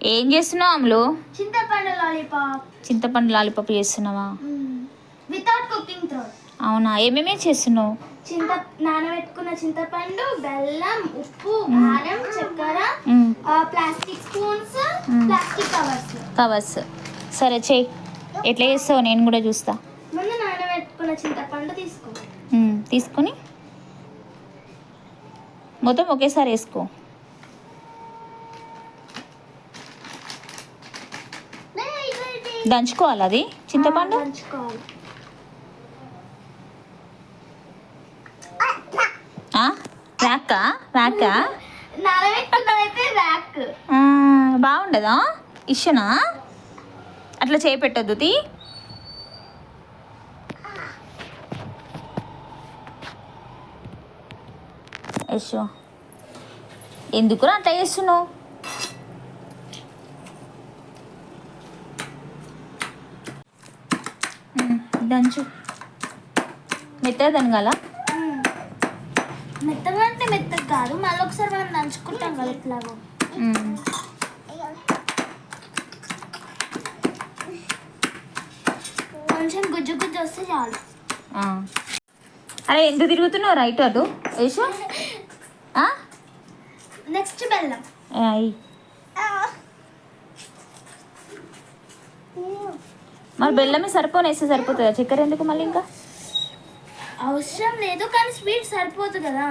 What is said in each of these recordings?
ఏం చేస్తున్నావు అమ్ములు? చింతపండు లాలీపాప్. చింతపండు లాలిపప్పు చేస్తున్నావా? వితౌట్ కుకింగ్ త్రోట్ అవునా? ఏమేమి చేస్తున్నావు? చింత నానబెట్టుకున్న చింతపండు బెల్లం ఉప్పు కారం చక్కెర. Plastic spoons. Plastic covers covers సరే చెయ్యి ఎట్లా చేస్తావు నేను కూడా చూస్తా. ముందు నానబెట్టుకున్న చింతపండు తీసుకో. తీసుకొని మొత్తం ఒకేసారి వేసుకో. దంచుకోవాలి అది? చింతపండు? దంచుకోవాలి? వ్యాకా వ్యాకా బాగుండదా? ఇష్టనా? అట్లా చేయి పెట్టద్దు తీ. ఎందుకురా అట్లా చేస్తున్నావు? దంచు మెత్తగా దనగాల మెత్తగా అంటే మెత్తగా కాదు మళ్ళీ ఒకసారి మనం దంచుకుంటాం కదా ఇట్లాగో. కొంచెం గుజ్జు గుజ్జు వస్తే చాలు. అరే ఎందుకు తిరుగుతున్నావు రైట్ అటు? ఆ? నెక్స్ట్ బెల్లం. అయ్యి మరి బెల్లమే సరిపోని వేస్తే సరిపోతుందా? చక్కెర ఎందుకు మళ్ళీ ఇంకా? అవసరం లేదు కానీ స్వీట్ సరిపోదు కదా.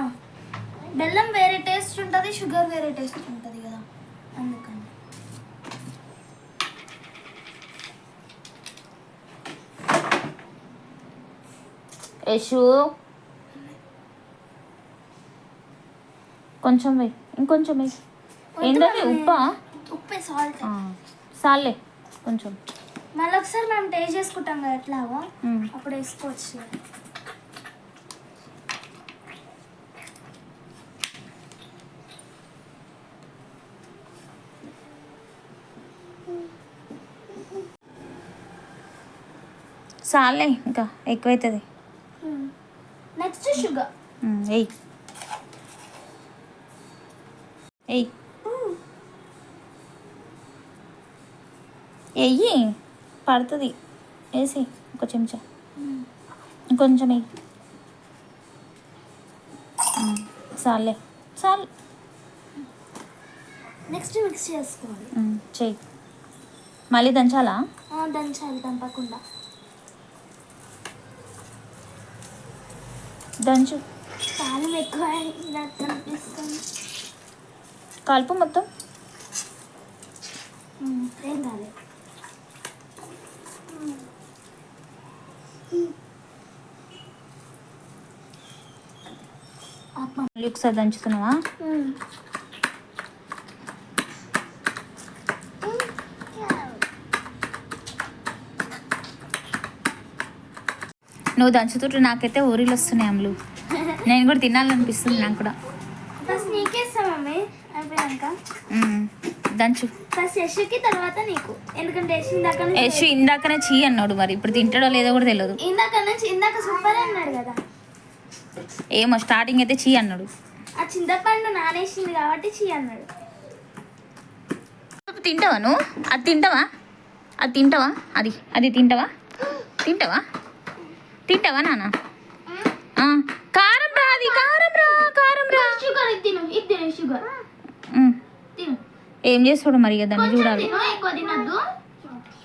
బెల్లం వేరే టేస్ట్ ఉంటుంది షుగర్ వేరే టేస్ట్ ఉంటుంది కదా. అందుకని. యశు. కొంచెం వెయ్యి ఇంకొంచెం వెయ్యి ఏంటది? ఉప్పా? ఉప్పు సాల్ట్. సాల్లే కొంచెం. మళ్ళీ ఒకసారి మనం టేస్ట్ చేసుకుంటాం కదా ఎట్లాగో. అప్పుడు వేసుకోవచ్చు. సాల్లే ఇంకా ఎక్కువైతుంది. నెక్స్ట్ షుగర్ వెయ్యి వెయ్యి వెయ్యి పడుతుంది. వేసి ఒక చెంచా. ఇంకొంచెం వెయ్యి ఉమ్, చాలే చాలు నెక్స్ట్ మిక్స్ చేసుకోవాలి. చెయ్యి మళ్ళీ దంచాలా? దంచాలి దంపకుండా. దంచు. కాలం ఎక్కువ కలుపు మొత్తం? ఏం కాలేదు. మళ్ళీ ఒకసారి దంచుతున్నావా? నువ్వు దంచుతుంటే నాకైతే ఊరిలు వస్తున్నాయి అమ్ములు. నేను కూడా తినాలనిపిస్తుంది నాకు కూడా. దంచు. యశుకి తర్వాత నీకు. ఎందుకంటే యశు ఇందాక నుంచి యశు ఇందాకనే చీ అన్నాడు మరి. ఇప్పుడు తింటాడో లేదో కూడా తెలియదు. ఇందాక నుంచి ఇందాక సూపర్ అన్నాడు కదా. ఏమో స్టార్టింగ్ అయితే చీ అన్నాడు. ఆ చింతపండు నానేసింది కాబట్టి చీ అన్నాడు. తింటావా నువ్వు? అది తింటావా? అది తింటావా? అది అది తింటావా? తింటావా? తింటావా నాన్న? కారం రా అది కారం రా కారం రా. షుగర్ తిను షుగర్ తిను ఏం చేస్తాడు మరి దాన్ని చూడాలి.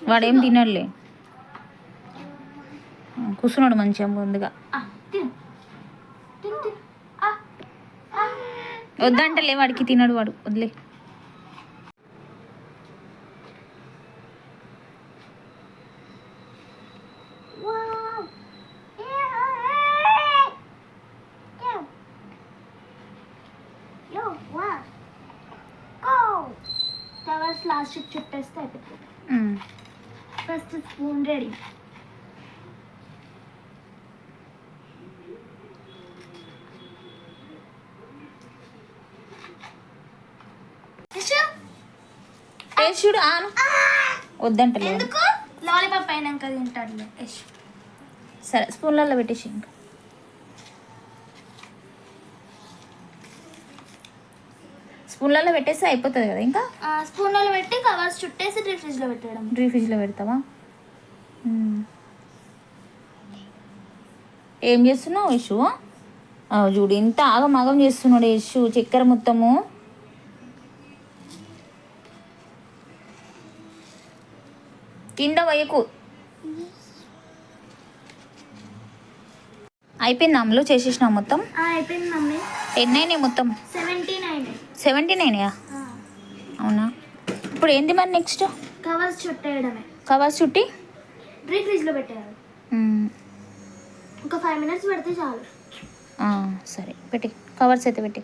వాడేం తినడులే. కూర్చున్నాడు మంచిగా ముందుగా ఆ, తిను తిను తిను ఆ, ఆ. వద్దంటలే వాడికి తినడు వాడు. వదిలే. లాస్ట్ చుట్టేస్తే అయిపోతుంది ఫస్ట్ స్పూన్ రెడీ చూడు ఆను వద్దంటలే ఎందుకు? లాలీపాప్ అయినాక తింటాడులే యశ్ సరే స్పూన్లలో పెట్టేసి ఇంకా. స్పూన్లలో పెట్టేస్తే అయిపోతుంది కదా ఇంకా? స్పూన్లో పెట్టి కవర్స్ చుట్టేసి డీప్ ఫ్రిడ్జ్లో పెట్టడం డ్రీ ఫ్రిడ్జ్లో పెడతావా. ఏం చేస్తున్నావు యశు చూడు ఇంత ఆగమాగం చేస్తున్నాడు యశు చక్కెర మొత్తము. కింద వయ్యకు అయిపోయింది అమలు? చేసేసినావు మొత్తం? అయిపోయింది మమ్మీ. ఎన్నైనాయి మొత్తం? Seventy nine. సెవెంటీ నైన్యా అవునా? ఇప్పుడు ఏంది మరి నెక్స్ట్? కవర్స్ చుట్టేయడమే. కవర్స్ చుట్టి? డీప్ ఫ్రిడ్జ్లో పెట్టేయాలి. ఒక ఫైవ్ మినిట్స్ పెడితే చాలు. సరే. పెట్టి. కవర్స్ అయితే పెట్టి.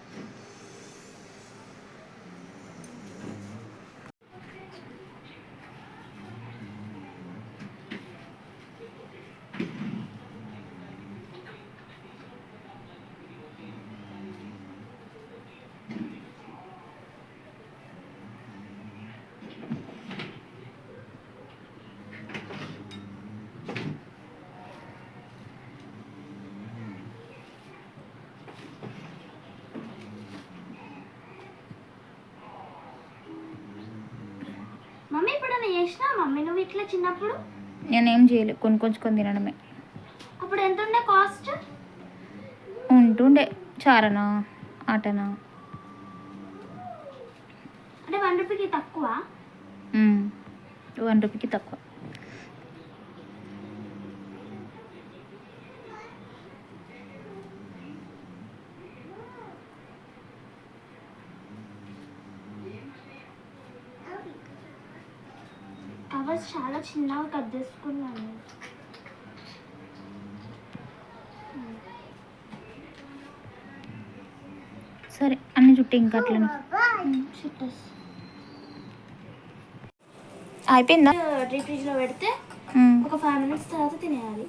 మమ్మీ ఇప్పుడు చేసినా మమ్మీ నువ్వు ఇట్లా చిన్నప్పుడు? నేనేం చేయలేదు కొన్ని కొంచుకొని తినడమే. అప్పుడు ఎంత ఉండే కాస్ట్? ఉంటుండే చారనా ఆటనా? అంటే వన్ రూపీకి తక్కువ. వన్ రూపీకి తక్కువ. కవర్స్ చాలా చిన్నగా కట్ చేసుకున్నాను. సరే అన్ని చుట్టి ఇంకా అట్లనే. అయిపోయిందా? డీప్ ఫ్రిడ్జ్లో పెడితే. ఒక ఫైవ్ మినిట్స్ తర్వాత తినేయాలి.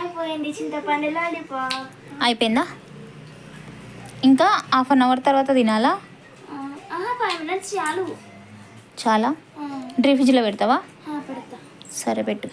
అయిపోయింది చింతపండు లాలీపాప్. అయిపోయిందా? ఇంకా హాఫ్ అన్ అవర్ తర్వాత తినాలా? ఫైవ్ మినిట్స్ చాలు? డ్రీ ఫ్రిడ్జ్లో పెడతావా? పెడతా. సరే పెట్టు.